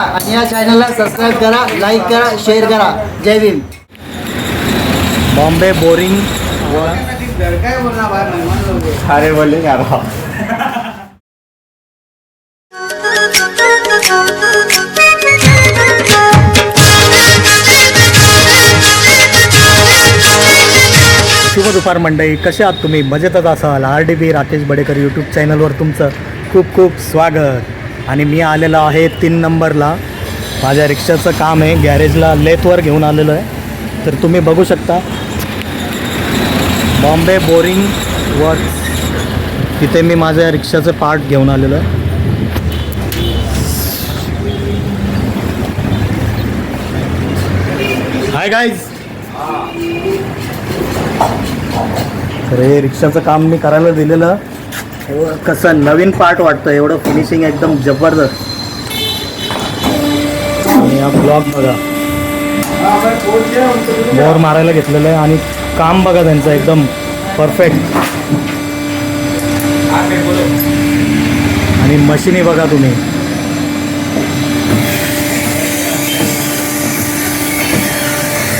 आणि या चॅनलला सबस्क्राईब करा लाईक करा शेअर करा. जय भीम. बॉम्बे बोरिंग व अरे बोलले शुभ दुपार मंडळी कसे आहात तुम्ही? मजेतच असाल. R D B Rakesh Badekar YouTube चॅनलवर तुमचं खूप खूप स्वागत. आणि मी आलेलो आहे तीन नंबरला. माझ्या रिक्षाचं काम आहे गॅरेजला लेथवर घेऊन आलेलो आहे. तर तुम्ही बघू शकता बॉम्बे बोरिंग वर्क तिथे मी माझ्या रिक्षाचं पार्ट घेऊन आलेलो आहे. हाय गाईज तर हे रिक्षाचं काम मी करायला दिलेलं. एवढं कसं नवीन पार्ट वाटतं एवढं फिनिशिंग एकदम जबरदस्त. आणि हा ब्लॉग बघा. बोर मारायला घेतलेलं आहे आणि काम बघा त्यांचं एकदम परफेक्ट आणि मशीनी बघा तुम्ही.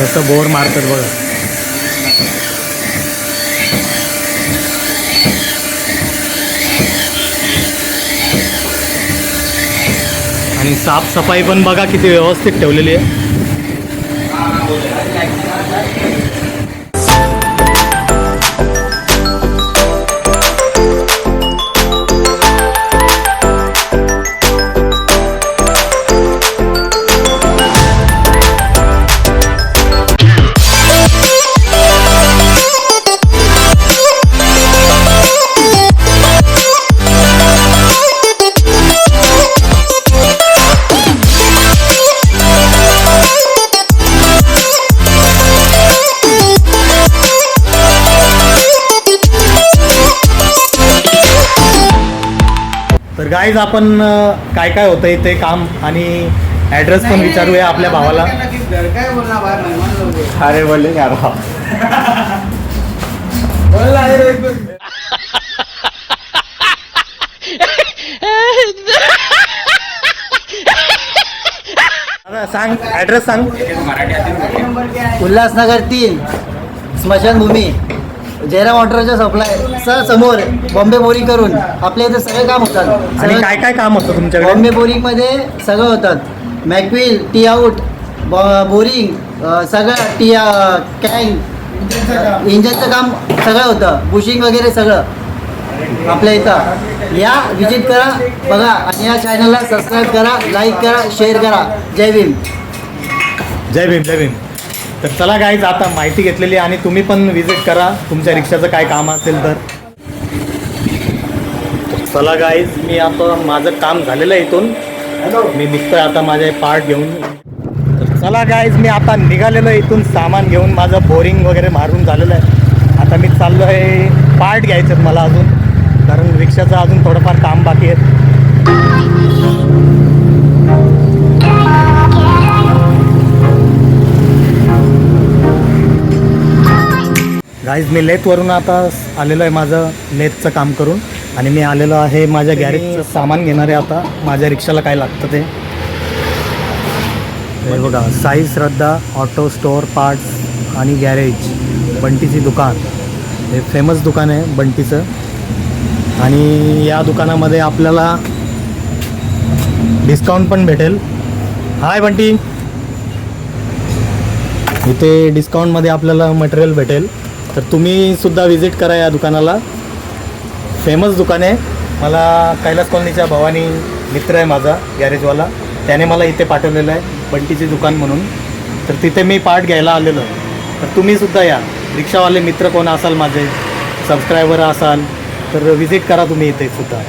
कसं बोर मारतात बघा. आणि साफसफाई पण बघा किती व्यवस्थित ठेवलेली आहे. गाईज आपण काय काय होतं ते काम आणि ॲड्रेस पण विचारूया आपल्या भावाला. अरे बोलले दादा, सांग ॲड्रेस सांग. उल्हासनगर तीन स्मशानभूमी. जयराम वॉटरच्या सप्लाय सर समोर बॉम्बे बोरिंग करून आपल्या इथे सगळे काम होतात. आणि काय काय काम होतं तुमच्याकडे? बॉम्बे बोरिंगमध्ये सगळं होतात. मॅकविल टी आउट बोरिंग सगळं टी कॅंग इंजनचं काम सगळं होतं. बुशिंग वगैरे सगळं. आपल्या इथं. या विजिट करा बघा. आणि या चॅनलला सबस्क्राईब करा लाईक करा शेअर करा. जय भीम. जय भीम जय भीम. तर चला गाईज आता माहिती घेतलेली आहे आणि तुम्ही पण विजिट करा. तुमच्या रिक्षाचं काय काम असेल तर. चला गाईज मी आता माझं काम झालेलं आहे इथून. मी निघतोय आता माझे पार्ट घेऊन. तर चला गाईज मी आता निघालेलो आहे इथून सामान घेऊन. माझं बोरिंग वगैरे मारून झालेलं आहे. आता मी चाललो आहे पार्ट घ्यायचे मला अजून. कारण रिक्षाचं अजून थोडंफार काम बाकी आहे. गाईज मी लेथवरून आता आलेलो आहे माझं लेथचं काम करून. आणि मी आलेलो आहे माझ्या गॅरेजचं सामान घेणार आता. माझ्या रिक्षाला काय लागतं ते. बघा Sai Shraddha auto store parts आणि गॅरेज बंटीची दुकान. हे फेमस दुकान आहे बंटीचं. आणि या दुकानामध्ये आपल्याला डिस्काउंट पण भेटेल. हाय बंटी. इथे डिस्काउंटमध्ये आपल्याला मटेरियल भेटेल. तर तुम्ही सुद्धा व्हिजिट करा या दुकानाला. फेमस दुकान आहे. मला कैलास कॉलनीच्या भवानी मित्र आहे माझा गॅरेजवाला त्याने मला इथे पाठवलेलं आहे बंटीचे दुकान म्हणून. तर तिथे मी पार्ट घ्यायला आलेलो. तर तुम्हीसुद्धा या. रिक्षावाले मित्र कोण असाल माझे सबस्क्रायबर असाल तर व्हिजिट करा तुम्ही इथे सुद्धा.